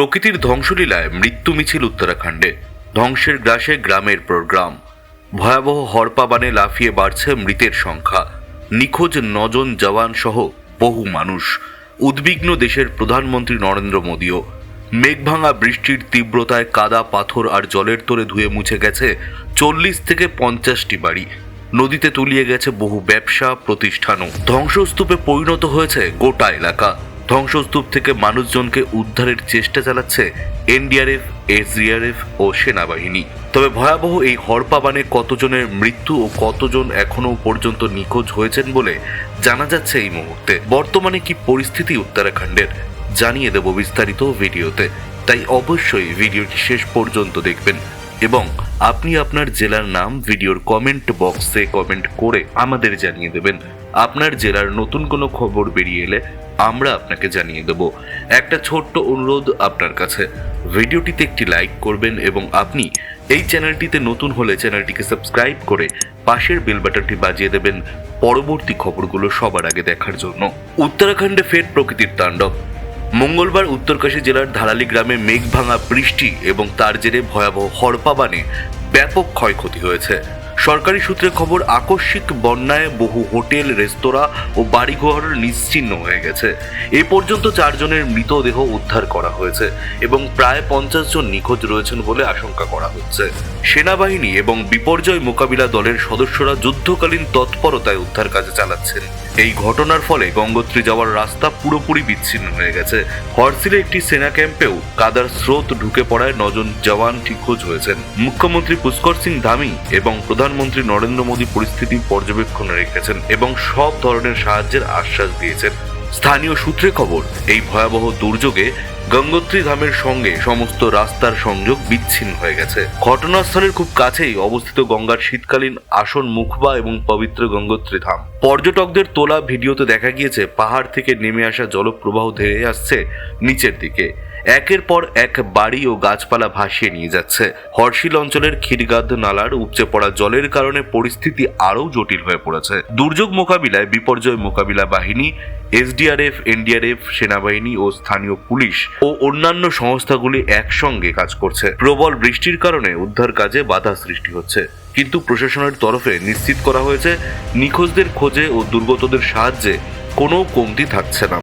প্রকৃতির ধ্বংসলীলায় মৃত্যু মিছিল উত্তরাখণ্ডে। ধ্বংসের গ্রাসে গ্রামের প্রোগ্রাম। ভয়াবহ হরপাবানে লাফিয়ে বাড়ছে মৃতের সংখ্যা। নিখোঁজ নজন জওয়ান সহ বহু মানুষ। উদ্বিগ্ন দেশের প্রধানমন্ত্রী নরেন্দ্র মোদীও। মেঘভাঙা বৃষ্টির তীব্রতায় কাদা, পাথর আর জলের তোরে ধুয়ে মুছে গেছে চল্লিশ থেকে পঞ্চাশটি বাড়ি। নদীতে তুলিয়ে গেছে বহু ব্যবসা, প্রতিষ্ঠানও। ধ্বংসস্তূপে পরিণত হয়েছে গোটা এলাকা। ধ্বংসস্তূপ থেকে মানুষজনকে উদ্ধারের চেষ্টা চালাচ্ছে এনডিআরএফ, এসডিআরএফ ও সেনাবাহিনী। তবে ভয়াবহ এই হরপাবানে কতজনের মৃত্যু ও কতজন এখনও পর্যন্ত নিখোঁজ হয়েছেন বলে জানা যাচ্ছে এই মুহূর্তে। বর্তমানে কি পরিস্থিতি উত্তরাখণ্ডের? জানিয়ে দেব বিস্তারিত ভিডিওতে। তাই অবশ্যই ভিডিওটি শেষ পর্যন্ত দেখবেন এবং আপনি আপনার জেলার নাম ভিডিওর কমেন্ট বক্সে কমেন্ট করে আমাদের জানিয়ে দেবেন। আপনার জেলার নতুন কোনো খবর বেরিয়ে এলে আমরা আপনাকে জানিয়ে দেব। একটা ছোট্ট অনুরোধ আপনার কাছে। ভিডিওটিতে একটি লাইক করবেন এবং আপনি এই চ্যানেলটিতে নতুন হলে চ্যানেলটিকে সাবস্ক্রাইব করে পাশের বেল বাটনটি বাজিয়ে দেবেন পরবর্তী খবরগুলো সবার আগে দেখার জন্য। উত্তরাখণ্ডে ফের প্রকৃতির তাণ্ডব। মঙ্গলবার উত্তরকাশী জেলার ধারালি গ্রামে মেঘ ভাঙা বৃষ্টি এবং তার জেরে ভয়াবহ হরপাবানে ব্যাপক ক্ষয়ক্ষতি হয়েছে। সরকারি সূত্রে খবর, আকস্মিক বন্যায় বহু হোটেল, রেস্তোরাঁ ও বাড়িঘর নিশ্চিহ্ন হয়ে গেছে। এ পর্যন্ত চারজনের মৃতদেহ উদ্ধার করা হয়েছে এবং প্রায় পঞ্চাশ জন নিখোঁজ রয়েছেন বলে আশঙ্কা করা হচ্ছে। সেনাবাহিনী এবং বিপর্যয় মোকাবিলা দলের সদস্যরা যুদ্ধকালীন তৎপরতায় উদ্ধার কাজে চালাচ্ছেন। এই ঘটনার ফলে গঙ্গোত্রী যাওয়ার রাস্তা পুরোপুরি বিচ্ছিন্ন হয়ে গেছে। হরসিলে একটি সেনা ক্যাম্পেও কাদার স্রোত ঢুকে পড়ায় নজন জওয়ান নিখোঁজ হয়েছেন। মুখ্যমন্ত্রী পুষ্কর সিং ধামি এবং প্রধানমন্ত্রী নরেন্দ্র মোদী পরিস্থিতি পর্যবেক্ষণে রেখেছেন এবং সব ধরনের সাহায্যের আশ্বাস দিয়েছেন। স্থানীয় সূত্রে খবর, এই ভয়াবহ দুর্যোগে গঙ্গোত্রী ধামের সঙ্গে সমস্ত রাস্তার সংযোগ বিচ্ছিন্ন হয়ে গেছে। ঘটনাস্থলের খুব কাছেই অবস্থিত গঙ্গার শীতকালীন আসন মুখবা এবং পবিত্র গঙ্গোত্রী ধাম। পর্যটকদের তোলা ভিডিওতে দেখা গিয়েছে, পাহাড় থেকে নেমে আসা জলপ্রবাহ ধেয়ে আসছে নিচের দিকে। একের পর এক বাড়ি ও গাছপালা ভাসিয়ে নিয়ে যাচ্ছে। হর্ষিল অঞ্চলের ক্ষীরগাদ নালার উপচে পড়া জলের কারণে পরিস্থিতি আরও জটিল হয়ে পড়েছে। দুর্যোগ মোকাবিলায় বিপর্যয় মোকাবিলা বাহিনী, এসডিআরএফ, এনডিআরএফ, সেনাবাহিনী ও স্থানীয় পুলিশ ও অন্যান্য সংস্থাগুলি একসঙ্গে কাজ করছে। প্রবল বৃষ্টির কারণে উদ্ধার কাজে বাধা সৃষ্টি হচ্ছে। কিন্তু প্রশাসনের তরফে নিশ্চিত করা হয়েছে, নিখোঁজদের খোঁজে ও দুর্গতদের সাহায্যে কোনো কমতি থাকছে না।